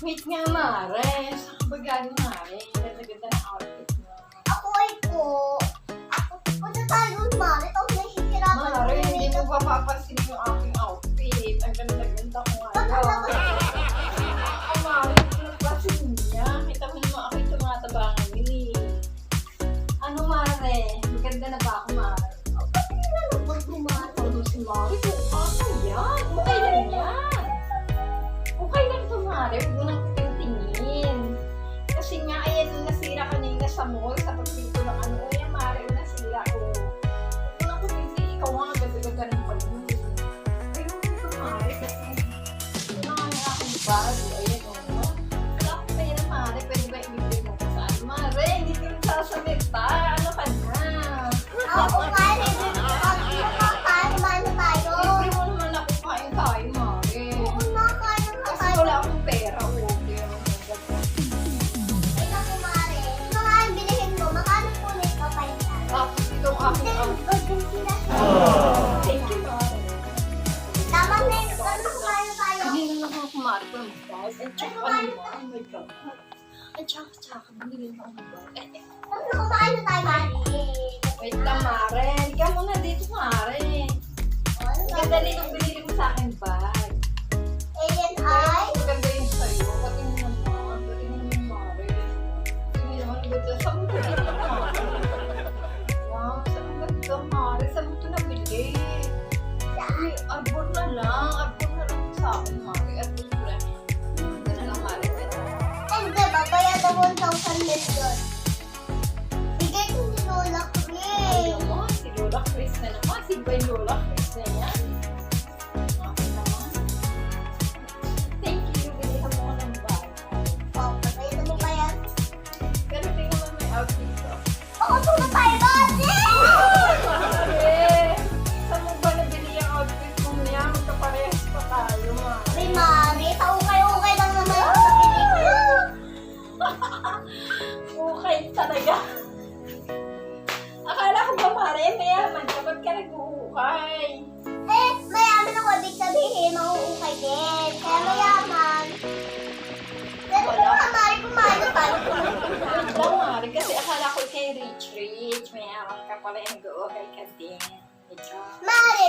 Wait nga, Mare. Saan ka ba galing, Mare? Ganda-ganda ng outfit mo. Ako ay po. Ako, punta tayo Mare. Tapos nahihirapan Mare, ako ng hindi mo ba papansin yung aking outfit? Ang ganda-ganda ko nga. Bakala ko Ay, Mare, napansin niya. Kita mo naman ako yung tumatabangan yun eh. Ano, Mare? Maganda na ba ako, Mare? Huwag mo, Mare. Ano si Mare? famoso. Ano ba? Oh my God. At tsaka, tsaka, binili na ako ng bag. Eh, eh, na tayo, Mare? Wait lang, Mare. Ikaw muna dito, Mare. Ang ganda din 1,000 million. Bigay ko ni Lola Chris. naman, si Lola Chris na naman. Si Bay Lola Chris na yan. Okay naman. Thank you. Bilihan talaga. Akala ko ba, Mare, mayaman ka. Ba't ka nag-uukay? Eh, mayaman ako, ibig sabihin, mauukay din. Kaya mayaman. Pero kung Mari, na tayo. Wait lang, Mare. Kasi akala ko kay Rich Rich. Mayaman ka pala nag-uukay ka din. Mari,